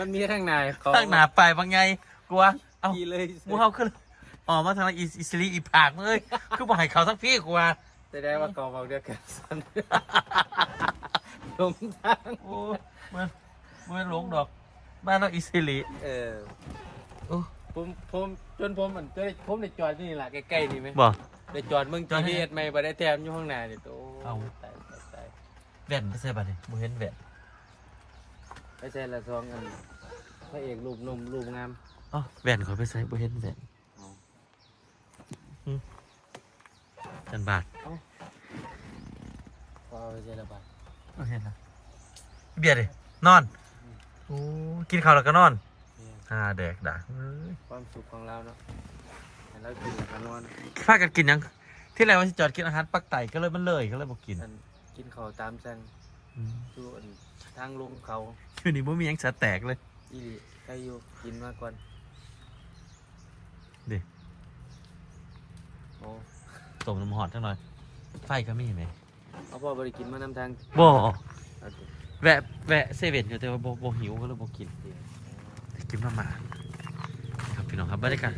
มันมีทั้งนายเขาข้างหน้าไปบางไงกลัวเอ้าขี่เลยหมูเฮาขึ้นออกมาทางอีอิสลีอีผากมึงเอ้ยคือบ่ให้เขาสักพี่กลัวแสดงว่าเขาบอกเดียวกันสันลงทางโอ้มันมันหลงดอก บ้านเราอิสลีเออโอ้ผมผมจนผมมันจะได้ผมได้จอดนี่แหละใกล้ๆนี่ไหมบ่ ได้จอดเมืองจอดให้ GPS ไม่บ่ได้แถมอยู่ข้างหน้านี่โตเอา ตายตายตายแว่นไม่ใช่บัดนี้บ่เห็นแว่น ไม่ใช่ละซองอันพระเอกรูปหนุ่มรูปงามอ๋อแว่นขอยไปใส่บ่เห็นแว่นเอาจันบาทพอไม่ใช่ละบาทบ่เห็นละเบียร์ดินอนโอ้กินข้าวแล้วก็นอนเนี่ยอ่าแดกดักเอ้ยความสุขของเราเนาะให้เรากินแล้วกันนอนพากันกินหยังที่แรกว่าสิจอดกินอาหารปักไต่ก็เลยมันเลยก็เลยบ่กินอันกินข้าวตามสั่ง อืมดูอันทางลงเขาอยู่นี่บ่มีหยังสะแตกเลย อีหลีใครอยู่กินมาก่อนดิ โอ้ต้มน้ำหอดจังหน่อย ไฟก็มีไหมเอาพ่อบริกินมานำทางบ่เอาสิแวะแวะเซเว่นอยู่แต่ว่าบ่บ่หิวก็เลยบ่กินกินมาหมาครับพี่น้องครับบรรยากาศ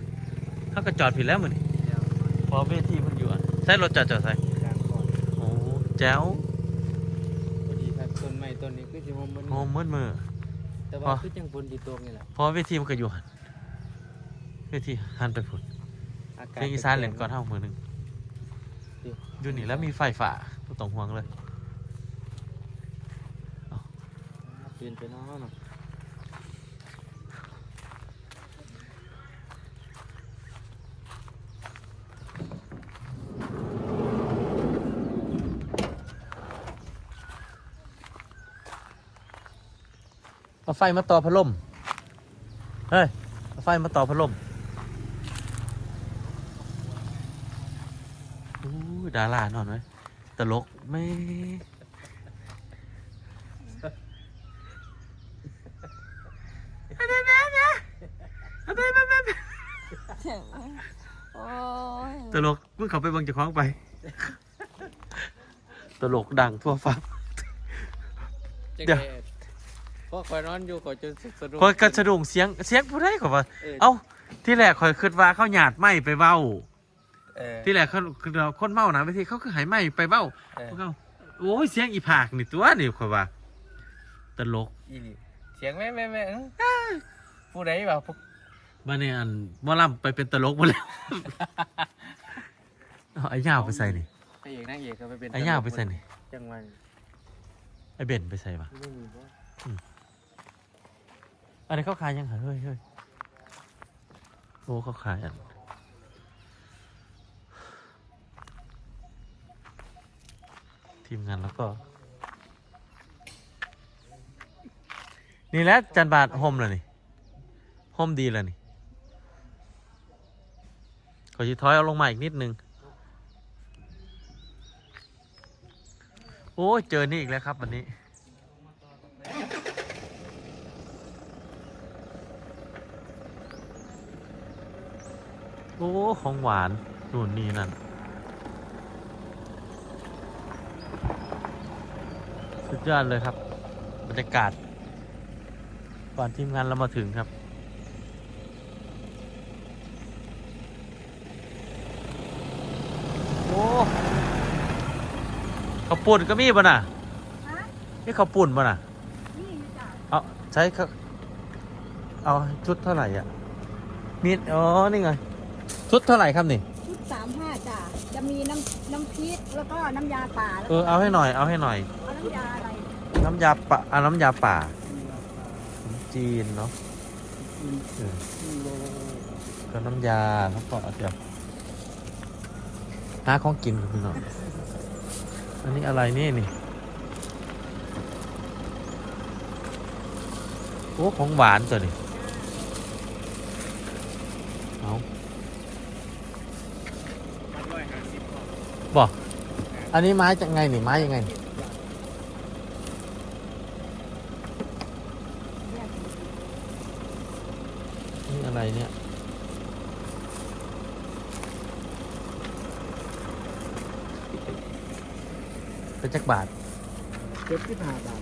เขาก็จอดผิดแล้วเหมือนเดี๋ยวพอเวทีมันอยู่อะใช่รถจอดจอดใส่กลางก่อน โอ้แจ๋วพอดีครับ ต้นไม้ต้นนี้คือสิโฮมมันโฮมมืดมือ แต่พว่าอคือจังฝนสิตกนี่แหละพอเวทีมันก็อยู่หันเวทีหันไปพุ่นอากาศเพลงอีสานเล่นก่อนเท่ามือหนึ่งอยู่นี่แล้วมีไฟฝ่าบ่ต้องห่วงเลยเปลี่ยนไปเนาะเน เอาไฟมาต่อพัดลม เฮ้ย เอาไฟมาต่อพัดลมอู้ดารานอนไหมตลกไม่โอ้ยตลกมึงเขาไปเบังเจะคล้าของไป ตลกดังทั่วฟ้าจังเดี๋ยวได๋ พวกข่อยนอนอยู่ข่อยจนสะดุ้ง คอยกระสะดุ้งเสียงเสียงผู้ใดกว่า เออ เอ้า ที่แรกคอยคิดว่าเขาหยาดไม้ไปเบ้า เออ ที่แรกเขาคือเราคนเมานะไปที่เขาคือหายไม้ไปเบ้าเออ พวกเขาโอ้ยเสียงอีผากนี่ตัวนี่คอยว่าตลกอีหลีเสียงแม่แม่แม่อื้อผู้ใดว่าพวกบ้านนี้อันหมอลำไปเป็นตลกหมดแล้ว เอาไอ้ย่าวไปใส่นี่พระเอกนางเอกก็ไปเป็นไอ้ย่าวไปใส่นี่จังหวะนี้ไอ้เบนไปใส่ปะไม่มีบ่อั นนี้เขาขายยังเหรอเฮ้ยเฮ้ยโอ้เขาขายอันทีมงานแล้วก็ นี่แหละจันบาทโฮมเลยนี่โฮมดีเลยนี่ขอชิถอยเอาลงมาอีกนิดนึง โอ้ เจอนี่อีกแล้วครับวันนี้ โอ้ ของหวานนู่นนี่นั่น สุดยอดเลยครับ บรรยากาศ ก่อนทีมงานเรามาถึงครับ โอ้ข้าวปุ่นก็มีป่ะน่ะฮะนี่ข้าวปุ่นป่ะน่ะนี่จ้ะเอาใช้ข้าวเอาชุดเท่าไหร่อะมีอ๋อ นี่ไง ชุดเท่าไหร่ครับนี่ ชุดสามห้าจ้ะจะมีน้ำน้ำพริกแล้วก็น้ำยาป่าแล้วเออเอาให้หน่อยเอาให้หน่อย เอาน้ำยาอะไรน้ำยาป่าเอาน้ำยาป่าขนมจีนเนาะเออก็น้ำยาแล้วก็เดี๋ยวหาของกินกันพี่น้องอันนี้อะไรนี่นี่โอ้ของหวานตัวนี้เอา บอกอันนี้ไม้จะไงนี่ไม้ยังไงนี่นี่อะไรเนี่ย เป็นจักบาทเจ็ดสิบห้าบาท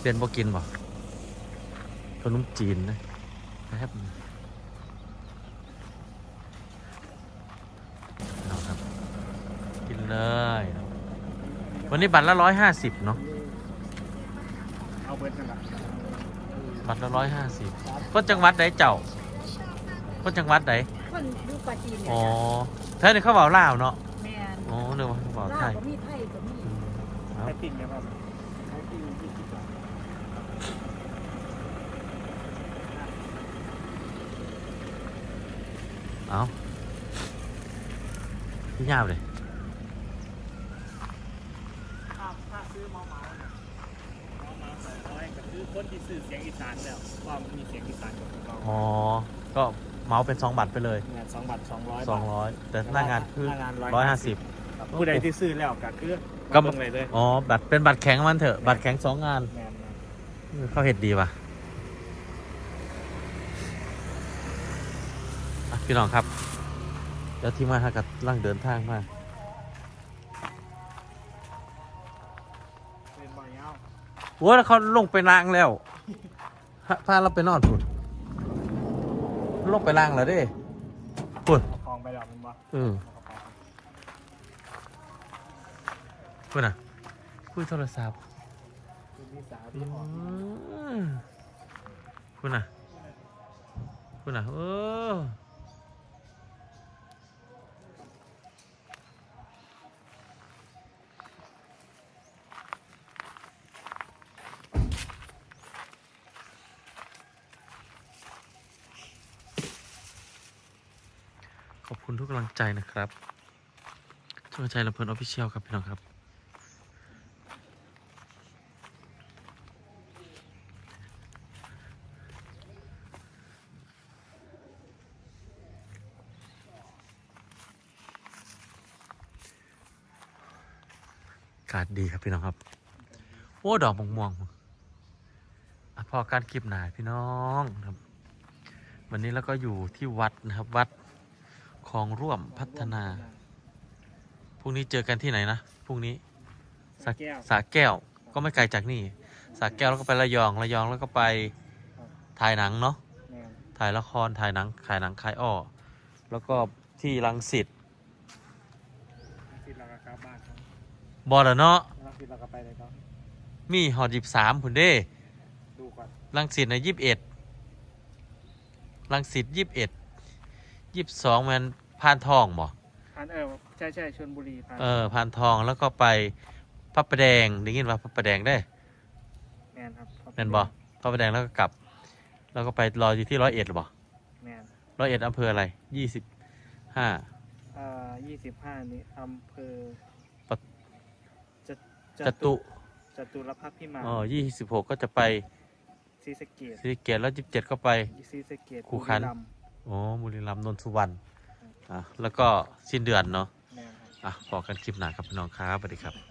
เรียนบ่กินบ่ขนมจีนนะแป๊บนึงเอาครับ กิน เลยเนาะวันนี้บัตรละร้อยห้าสิบเนาะเอาเบิร์ดกันละบัตรละร้อยห้าสิบคนจังหวัดไหนเจ้าคนจังหวัดไหนคนดูปลาจีนเนี่ยอ๋อจ้ะเธอเนี่ยเขาบอกลาวเนาะแมนอ๋อเนึกว่าเขาบอกไทลาวยก็มีไทยก็มีอืมเอาไอติ่งไหมครับไอติ่งยี่สิบบาทเอาพี่ยาวเลย ถ้าถ้าซื้อเมาเมาเนี่ยเมาเมาสองร้อยก็ คือคนที่ซื้อเสียงอีสานแล้วว่ามันมีเสียงอีสานกับของเราอ๋อ ก็เมาส์เป็นสองบัตรไปเลยงานสองบาทสองร้อยสองร้อยแต่หน้างานคือหน้างานร้อยห้าสิบ ผู้ใดที่ซื้อแล้วก็คือก็ก็เบิ่งเลยเลยอ๋อ บัตรเป็นบัตรแข็งมันเถอะ บัตรแข็งสองงานแมนแมนเออเขาเห็ดดีป่ะอะพี่น้องครับ แล้วที่มาหากับร่างเดินทางมา โอ้ยแล้วเขาลงไปล่างแล้วพาพาเราไปนอนพุ่นลงไปล่างแล้วเด้พุ่นเอาคลองไปแล้วมันบ่เออเอากระเป๋าพุ่นอะคุยโทรศัพท์คุณพี่สาวที่ออกพุ่นอะพุ่นอะเออ คุณทุกกำลังใจนะครับช่วยใจลำเพลินออฟฟิเชียลครับพี่น้องครับอากาศดีครับพี่น้องครับ โอ้ดอกม่วงม่วงๆอะพอการคลิปหนาพี่น้องครับ วันนี้เราก็อยู่ที่วัดนะครับวัด คลองร่วมพัฒนา พรุ่งนี้เจอกันที่ไหนนะ พรุ่งนี้สระแก้วสาแก้ว ก็ไม่ไกลจากนี่สาแก้วแล้วก็ไประยอง ระยองแล้วก็ไปถ่ายหนังเนาะแมนถ่ายละคร ถ่ายหนัง ขายหนัง ขายอ้อ แล้วก็ที่รังสิตที่เราก็กลับบ้านครับบอลเนาะแล้วที่เราก็ไปเลยก็มีหอดิบสามผุนเด้ดูก่อนลังสิตในยี่สิบเอ็ดลังสิตยี่สิบเอ็ดยี่สิบสองมัน พานทองบ่อันเออใช่ใช่ชลบุรีผ่านเออพานทองแล้วก็ไปพระประแดงได้ยินว่าพระประแดงได้แมนครับแม่นบ่พระประแดงแล้วก็กลับ แล้วก็ไปรออยู่ที่ร้อยเอ็ดหรือบ่แมนร้อยเอ็ดอำเภออะไรยี่สิบห้าเอ่อยี่สิบห้านี้อำเภอปะจะจตุจตุรพักษ์พิมานอ๋อยี่สิบหกก็จะไปศรีสะเกดศรีสะเกตแล้วยี่สิบเจ็ดก็ไปศรีสะเกดขู่ขันบุรีรัมย์อ๋อบุรีรัมย์นนทสุวรรณ อะแล้วก็สิ้นเดือนเนาะแมนครับ อะพอกันคลิปหน้าครับพี่น้องครับสวัสดีครับ